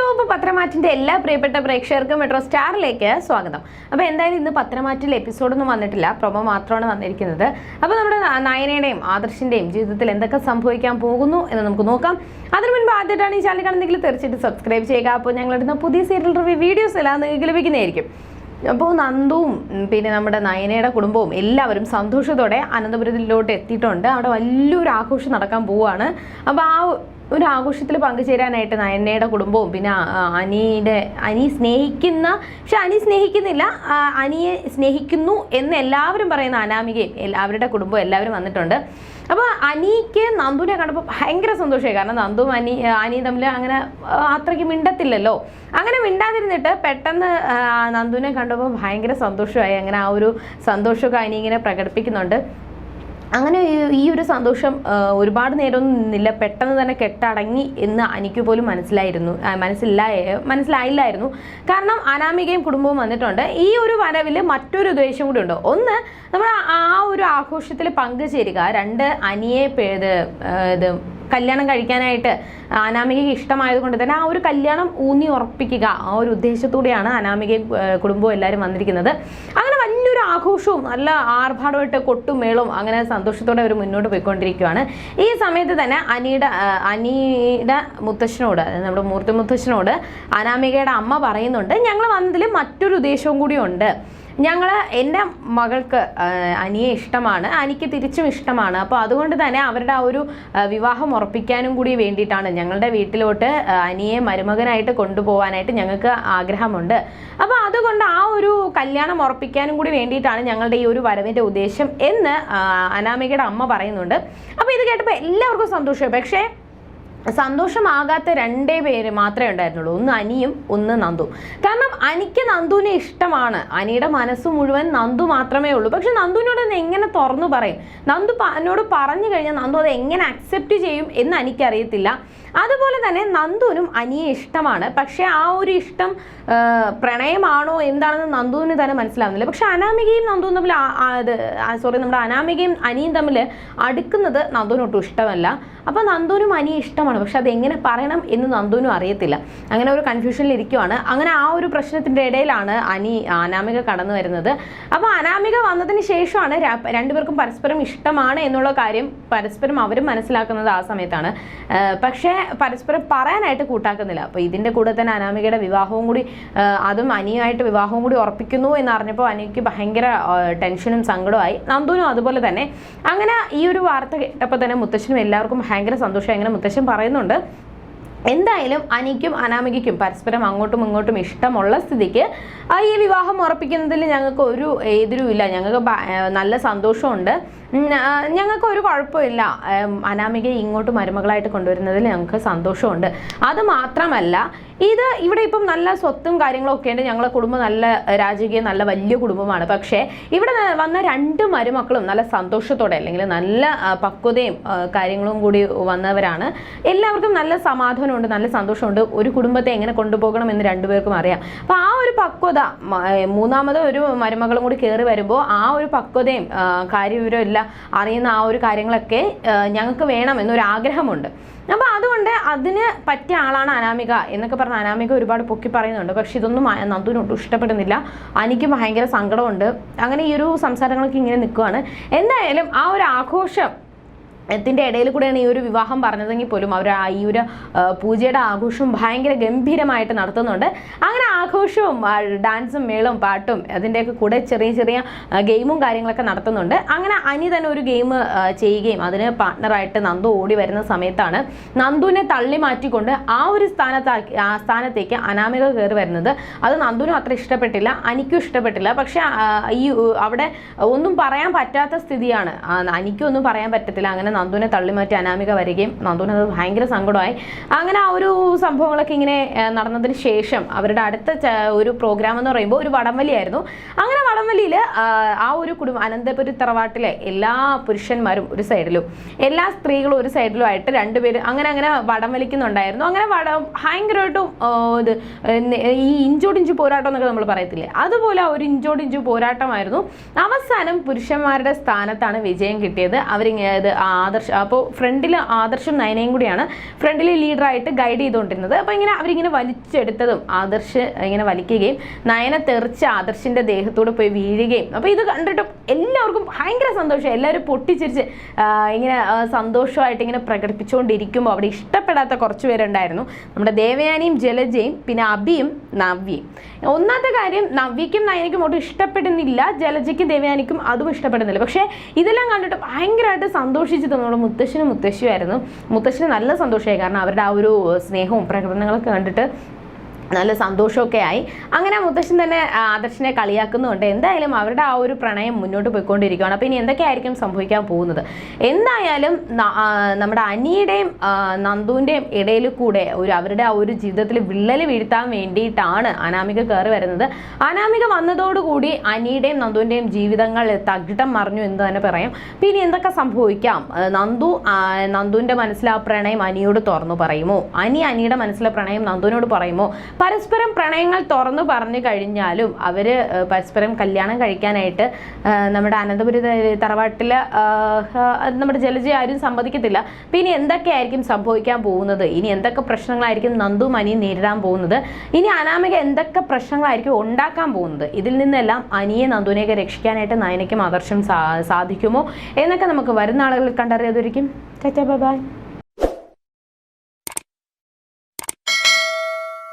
ഇപ്പോൾ പത്രമാറ്റിന്റെ എല്ലാ പ്രിയപ്പെട്ട പ്രേക്ഷകർക്കും മെട്രോ സ്റ്റാറിലേക്ക് സ്വാഗതം. അപ്പോൾ എന്തായാലും ഇന്ന് പത്രമാറ്റിൽ എപ്പിസോഡൊന്നും വന്നിട്ടില്ല. പ്രൊമോ മാത്രമാണ് വന്നിരിക്കുന്നത്. അപ്പോൾ നമ്മുടെ നയനയുടെയും ആദർശിന്റെയും ജീവിതത്തിൽ എന്തൊക്കെ സംഭവിക്കാൻ പോകുന്നു എന്ന് നമുക്ക് നോക്കാം. അതിനു മുൻപ് ആദ്യമായിട്ടാണ് ഈ ചാനൽ കാണുന്നെങ്കിൽ തീർച്ചയായിട്ടും സബ്സ്ക്രൈബ് ചെയ്യുക. അപ്പോൾ ഞങ്ങളിടുന്ന പുതിയ സീരിയൽ റിവ്യൂ വീഡിയോസ് എല്ലാം നിങ്ങൾക്ക് ലഭിക്കുന്നതായിരിക്കും. അപ്പോൾ നന്ദുവും പിന്നെ നമ്മുടെ നയനയുടെ കുടുംബവും എല്ലാവരും സന്തോഷത്തോടെ അനന്തപുരത്തിലോട്ട് എത്തിയിട്ടുണ്ട്. അവിടെ വലിയൊരു ആഘോഷം നടക്കാൻ പോവുകയാണ്. അപ്പോൾ ആ ഒരു ആഘോഷത്തിൽ പങ്കുചേരാനായിട്ട് നയനയുടെ കുടുംബവും പിന്നെ അനിയുടെ അനി സ്നേഹിക്കുന്ന പക്ഷെ അനി സ്നേഹിക്കുന്നില്ല. അനിയെ സ്നേഹിക്കുന്നു എന്ന് എല്ലാവരും പറയുന്ന അനാമികയും അവരുടെ കുടുംബവും എല്ലാവരും വന്നിട്ടുണ്ട്. അപ്പോൾ അനിക്ക് നന്ദുവിനെ കണ്ടപ്പോൾ ഭയങ്കര സന്തോഷമായി. കാരണം നന്ദുവും അനി അനിയും തമ്മിൽ അങ്ങനെ അത്രയ്ക്ക് മിണ്ടത്തില്ലല്ലോ. അങ്ങനെ മിണ്ടാതിരുന്നിട്ട് പെട്ടെന്ന് നന്ദുവിനെ കണ്ടപ്പോൾ ഭയങ്കര സന്തോഷമായി. അങ്ങനെ ആ ഒരു സന്തോഷമൊക്കെ അനി ഇങ്ങനെ പ്രകടിപ്പിക്കുന്നുണ്ട്. അങ്ങനെ ഈ- ഒരു സന്തോഷം ഒരുപാട് നേരമൊന്നും നിന്നില്ല. പെട്ടെന്ന് തന്നെ കെട്ടടങ്ങി എന്ന് എനിക്ക് പോലും മനസ്സിലായിരുന്നു. മനസ്സിലായ മനസ്സിലായില്ലായിരുന്നു. കാരണം അനാമികയും കുടുംബവും വന്നിട്ടുണ്ട്. ഈ ഒരു വരവിൽ മറ്റൊരു ഉദ്ദേശം കൂടി ഉണ്ട്. ഒന്ന് നമ്മൾ ആ ഒരു ആഘോഷത്തിൽ പങ്കുചേരുക. രണ്ട് അനിയെ പേര് ഇത് കല്യാണം കഴിക്കാനായിട്ട് അനാമികയ്ക്ക് ഇഷ്ടമായത് കൊണ്ട് തന്നെ ആ ഒരു കല്യാണം ഊന്നി ഉറപ്പിക്കുക. ആ ഒരു ഉദ്ദേശത്തോടെയാണ് അനാമികയും കുടുംബവും എല്ലാവരും വന്നിരിക്കുന്നത്. അങ്ങനെ വലിയൊരു ആഘോഷവും നല്ല ആർഭാടമായിട്ട് കൊട്ടും മേളവും അങ്ങനെ സന്തോഷത്തോടെ അവർ മുന്നോട്ട് പോയിക്കൊണ്ടിരിക്കുകയാണ് ഈ സമയത്ത് തന്നെ അനിയുടെ അനിയുടെ മുത്തശ്ശനോട് നമ്മുടെ മൂർത്തി മുത്തശ്ശനോട് അനാമികയുടെ അമ്മ പറയുന്നുണ്ട് ഞങ്ങൾ വന്നതിൽ മറ്റൊരു ഉദ്ദേശവും കൂടി ഉണ്ട്. ഞങ്ങൾ എന്റെ മകൾക്ക് അനിയെ ഇഷ്ടമാണ്. അനിക്ക് തിരിച്ചും ഇഷ്ടമാണ്. അപ്പോൾ അതുകൊണ്ട് തന്നെ അവരുടെ ആ ഒരു വിവാഹം ഉറപ്പിക്കാനും കൂടി വേണ്ടിയിട്ടാണ് ഞങ്ങളുടെ വീട്ടിലോട്ട് അനിയെ മരുമകനായിട്ട് കൊണ്ടുപോകാനായിട്ട് ഞങ്ങൾക്ക് ആഗ്രഹമുണ്ട്. അപ്പോൾ അതുകൊണ്ട് ആ ഒരു കല്യാണം ഉറപ്പിക്കാനും കൂടി വേണ്ടിയിട്ടാണ് ഞങ്ങളുടെ ഈ ഒരു വരവിന്റെ ഉദ്ദേശം എന്ന് അനാമികയുടെ അമ്മ പറയുന്നുണ്ട്. അപ്പോൾ ഇത് കേട്ടപ്പോൾ എല്ലാവർക്കും സന്തോഷമായി. പക്ഷേ സന്തോഷമാകാത്ത രണ്ടേ പേര് മാത്രമേ ഉണ്ടായിരുന്നുള്ളൂ. ഒന്ന് അനിയും ഒന്ന് നന്ദു കാരണം അനിക്ക് നന്ദുവിനെ ഇഷ്ടമാണ്. അനിയുടെ മനസ്സ് മുഴുവൻ നന്ദു മാത്രമേ ഉള്ളൂ. പക്ഷെ നന്ദുവിനോട് അത് എങ്ങനെ തുറന്നു പറയും? നന്ദു എന്നോട് പറഞ്ഞു കഴിഞ്ഞാൽ നന്ദു അത് എങ്ങനെ അക്സെപ്റ്റ് ചെയ്യും എന്ന് എനിക്കറിയത്തില്ല അതുപോലെ തന്നെ നന്ദുവിനും അനിയെ ഇഷ്ടമാണ്. പക്ഷെ ആ ഒരു ഇഷ്ടം പ്രണയമാണോ എന്താണെന്ന് നന്ദുവിന് തന്നെ മനസ്സിലാവുന്നില്ല. പക്ഷെ അനാമികയും നന്ദുവും തമ്മിൽ സോറി നമ്മുടെ അനാമികയും അനിയും തമ്മിൽ അടുക്കുന്നത് നന്ദുവിനൊട്ടും ഇഷ്ടമല്ല. അപ്പോൾ നന്ദുവിനും അനിയെ ഇഷ്ടമാണ്. പക്ഷെ അത് എങ്ങനെ പറയണം എന്ന് നന്ദുവിനും അറിയത്തില്ല. അങ്ങനെ ഒരു കൺഫ്യൂഷനിൽ ഇരിക്കുവാണ്. അങ്ങനെ ആ ഒരു പ്രശ്നത്തിന്റെ ഇടയിലാണ് അനി അനാമിക കടന്നു വരുന്നത്. അപ്പോൾ അനാമിക വന്നതിന് ശേഷമാണ് രണ്ടുപേർക്കും പരസ്പരം ഇഷ്ടമാണ് എന്നുള്ള കാര്യം പരസ്പരം അവരും മനസ്സിലാക്കുന്നത് ആ സമയത്താണ്. പക്ഷേ പരസ്പരം പറയാനായിട്ട് കൂട്ടാക്കുന്നില്ല. അപ്പോൾ ഇതിന്റെ കൂടെ തന്നെ അനാമികയുടെ വിവാഹവും കൂടി അതും അനിയുമായിട്ട് വിവാഹവും കൂടി ഉറപ്പിക്കുന്നു എന്നറിഞ്ഞപ്പോൾ അനിക്ക് ഭയങ്കര ടെൻഷനും സങ്കടമായി നന്ദുവിനും അതുപോലെ തന്നെ. അങ്ങനെ ഈ ഒരു വാർത്ത കേട്ടപ്പോൾ തന്നെ മുത്തശ്ശനും എല്ലാവർക്കും ഭയങ്കര സന്തോഷം അങ്ങനെ മുത്തശ്ശൻ പറയുന്നുണ്ട്. എന്തായാലും അനിക്കും അനാമികയ്ക്കും പരസ്പരം അങ്ങോട്ടും ഇങ്ങോട്ടും ഇഷ്ടമുള്ള സ്ഥിതിക്ക് ഈ വിവാഹം ഉറപ്പിക്കുന്നതിൽ ഞങ്ങൾക്ക് ഒരു എതിരുമില്ല ഞങ്ങൾക്ക് നല്ല സന്തോഷമുണ്ട്. ഞങ്ങൾക്ക് ഒരു കുഴപ്പമില്ല. അനാമികയെ ഇങ്ങോട്ട് മരുമകളായിട്ട് കൊണ്ടുവരുന്നതിൽ ഞങ്ങൾക്ക് സന്തോഷമുണ്ട്. അത് മാത്രമല്ല ഇത് ഇവിടെ ഇപ്പം നല്ല സ്വത്തും കാര്യങ്ങളും ഒക്കെ ഉണ്ട്. ഞങ്ങളെ കുടുംബം നല്ല രാജകീയ നല്ല വലിയ കുടുംബമാണ്. പക്ഷേ ഇവിടെ വന്ന രണ്ട് മരുമക്കളും നല്ല സന്തോഷത്തോടെ അല്ലെങ്കിൽ നല്ല പക്വതയും കാര്യങ്ങളും കൂടി വന്നവരാണ്. എല്ലാവർക്കും നല്ല സമാധാനമുണ്ട് നല്ല സന്തോഷമുണ്ട്. ഒരു കുടുംബത്തെ എങ്ങനെ കൊണ്ടുപോകണം എന്ന് രണ്ടുപേർക്കും അറിയാം. അപ്പോൾ ആ ഒരു പക്വത മൂന്നാമത് ഒരു മരുമകളും കൂടി കയറി വരുമ്പോൾ ആ ഒരു പക്വതയും കാര്യവിവരവും എല്ലാം അറിയുന്ന ആ ഒരു കാര്യങ്ങളൊക്കെ ഞങ്ങൾക്ക് വേണം എന്നൊരു ആഗ്രഹമുണ്ട് അപ്പോൾ അതുകൊണ്ട് അതിന് പറ്റിയ ആളാണ് അനാമിക എന്നൊക്കെ പറഞ്ഞ അനാമിക ഒരുപാട് പൊക്കി പറയുന്നുണ്ട്. പക്ഷെ ഇതൊന്നും നന്ദുവിനൊട്ടും ഇഷ്ടപ്പെടുന്നില്ല. അനിക്ക് ഭയങ്കര സങ്കടമുണ്ട്. അങ്ങനെ ഈ ഒരു സംസാരങ്ങളൊക്കെ ഇങ്ങനെ നിൽക്കുവാണ്. എന്തായാലും ആ ഒരു ആഘോഷം ത്തിന്റെ ഇടയിൽ കൂടെയാണ് ഈ ഒരു വിവാഹം പറഞ്ഞതെങ്കിൽ പോലും അവർ ഈ ഒരു പൂജയുടെ ആഘോഷം ഭയങ്കര ഗംഭീരമായിട്ട് നടത്തുന്നുണ്ട്. അങ്ങനെ ആഘോഷവും ഡാൻസും മേളവും പാട്ടും അതിന്റെയൊക്കെ കൂടെ ചെറിയ ചെറിയ ഗെയിമും കാര്യങ്ങളൊക്കെ നടത്തുന്നുണ്ട്. അങ്ങനെ അനി തന്നെ ഒരു ഗെയിം ചെയ്യുകയും അതിന് പാർട്ട്ണറായിട്ട് നന്ദു ഓടി വരുന്ന സമയത്താണ് നന്ദുവിനെ തള്ളി മാറ്റിക്കൊണ്ട് ആ ഒരു സ്ഥാനത്താക്കി ആ സ്ഥാനത്തേക്ക് അനാമിക കയറി വരുന്നത്. അത് നന്ദുവിനും അത്ര ഇഷ്ടപ്പെട്ടില്ല അനിക്കും ഇഷ്ടപ്പെട്ടില്ല. പക്ഷേ ഈ അവിടെ ഒന്നും പറയാൻ പറ്റാത്ത സ്ഥിതിയാണ്. അനിക്കും ഒന്നും പറയാൻ പറ്റത്തില്ല. അങ്ങനെ നന്ദുവിനെ തള്ളിമാറ്റി അനാമിക വരികയും നന്ദുവിന് അത് ഭയങ്കര സങ്കടമായി. അങ്ങനെ ആ ഒരു സംഭവങ്ങളൊക്കെ ഇങ്ങനെ നടന്നതിന് ശേഷം അവരുടെ അടുത്ത ഒരു പ്രോഗ്രാം എന്ന് പറയുമ്പോൾ ഒരു വടംവലിയായിരുന്നു അങ്ങനെ വടംവലിയിൽ ആ ഒരു കുടുംബം അനന്തപുരി തറവാട്ടിലെ എല്ലാ പുരുഷന്മാരും ഒരു സൈഡിലും എല്ലാ സ്ത്രീകളും ഒരു സൈഡിലും ആയിട്ട് രണ്ടുപേരും അങ്ങനെ അങ്ങനെ വടം വലിക്കുന്നുണ്ടായിരുന്നു അങ്ങനെ വടം ഭയങ്കരമായിട്ടും ഇത് ഈ ഇഞ്ചോടിഞ്ചു പോരാട്ടം എന്നൊക്കെ നമ്മൾ പറയത്തില്ലേ? അതുപോലെ ഒരു ഇഞ്ചോടിഞ്ചു പോരാട്ടമായിരുന്നു. അവസാനം പുരുഷന്മാരുടെ സ്ഥാനത്താണ് വിജയം കിട്ടിയത്. അവരിങ്ങനെ ആ ആദർശ് അപ്പോൾ ഫ്രണ്ടിൽ ആദർശും നയനയും കൂടിയാണ് ഫ്രണ്ടിൽ ലീഡറായിട്ട് ഗൈഡ് ചെയ്തുകൊണ്ടിരുന്നത്. അപ്പോൾ ഇങ്ങനെ അവരിങ്ങനെ വലിച്ചെടുത്തതും ആദർശ് ഇങ്ങനെ വലിക്കുകയും നയന തെറിച്ച് ആദർശിന്റെ ദേഹത്തോട് പോയി വീഴുകയും അപ്പോൾ ഇത് കണ്ടിട്ട് എല്ലാവർക്കും ഭയങ്കര സന്തോഷം. എല്ലാവരും പൊട്ടിച്ചിരിച്ച് ഇങ്ങനെ സന്തോഷമായിട്ട് ഇങ്ങനെ പ്രകടിപ്പിച്ചുകൊണ്ടിരിക്കുമ്പോൾ അവിടെ ഇഷ്ടപ്പെടാത്ത കുറച്ച് പേരുണ്ടായിരുന്നു. നമ്മുടെ ദേവയാനിയും ജലജയും പിന്നെ അബിയും നവ്യയും. ഒന്നാമത്തെ കാര്യം നവ്യയ്ക്കും നയനയ്ക്കും ഒട്ടും ഇഷ്ടപ്പെടുന്നില്ല ജലജയ്ക്കും ദേവയാനിക്കും അതും ഇഷ്ടപ്പെടുന്നില്ല. പക്ഷേ ഇതെല്ലാം കണ്ടിട്ട് ഭയങ്കരമായിട്ട് സന്തോഷിച്ച് നമ്മുടെ മുത്തശ്ശനും മുത്തശ്ശിയുമായിരുന്നു. മുത്തശ്ശന് നല്ല സന്തോഷമായി. കാരണം അവരുടെ ആ ഒരു സ്നേഹവും പ്രകടനങ്ങളൊക്കെ കണ്ടിട്ട് നല്ല സന്തോഷമൊക്കെ ആയി. അങ്ങനെ മുത്തശ്ശൻ തന്നെ ആദർശനെ കളിയാക്കുന്നുണ്ട്. എന്തായാലും അവരുടെ ആ ഒരു പ്രണയം മുന്നോട്ട് പോയിക്കൊണ്ടിരിക്കുകയാണ്. അപ്പോൾ ഇനി എന്തൊക്കെയായിരിക്കും സംഭവിക്കാൻ പോകുന്നത്? എന്തായാലും നമ്മുടെ അനിയുടെയും നന്ദുവിന്റെയും ഇടയിൽ കൂടെ ഒരു അവരുടെ ആ ഒരു ജീവിതത്തിൽ വിള്ളൽ വീഴ്ത്താൻ വേണ്ടിയിട്ടാണ് അനാമിക കയറി വരുന്നത്. അനാമിക വന്നതോടുകൂടി അനിയുടെയും നന്ദുവിന്റെയും ജീവിതങ്ങൾ തകിടം മറിഞ്ഞു എന്ന് തന്നെ പറയാം. പിന്നെ എന്തൊക്കെ സംഭവിക്കാം? നന്ദു നന്ദുവിന്റെ മനസ്സിലെ ആ പ്രണയം അനിയോട് തുറന്നു പറയുമോ? അനി അനിയുടെ മനസ്സിലെ പ്രണയം നന്ദുവിനോട് പറയുമോ? പരസ്പരം പ്രണയങ്ങൾ തുറന്നു പറഞ്ഞു കഴിഞ്ഞാലും അവർ പരസ്പരം കല്യാണം കഴിക്കാനായിട്ട് നമ്മുടെ അനന്തപുരി തറവാട്ടിൽ നമ്മുടെ ജലജ ആരും സമ്മതിക്കത്തില്ല. പിന്നെ എന്തൊക്കെയായിരിക്കും സംഭവിക്കാൻ പോകുന്നത്? ഇനി എന്തൊക്കെ പ്രശ്നങ്ങളായിരിക്കും നന്ദു മനി നേരിടാൻ പോകുന്നത്? ഇനി അനാമിക എന്തൊക്കെ പ്രശ്നങ്ങളായിരിക്കും ഉണ്ടാക്കാൻ പോകുന്നത്? ഇതിൽ നിന്നെല്ലാം അനിയെ നന്ദുവിനെയൊക്കെ രക്ഷിക്കാനായിട്ട് നയനയ്ക്കും ആദർശം സാധിക്കുമോ? എന്നൊക്കെ നമുക്ക് വരുന്ന ആളുകളിൽ കണ്ടറിയാതിരിക്കും. ബൈ.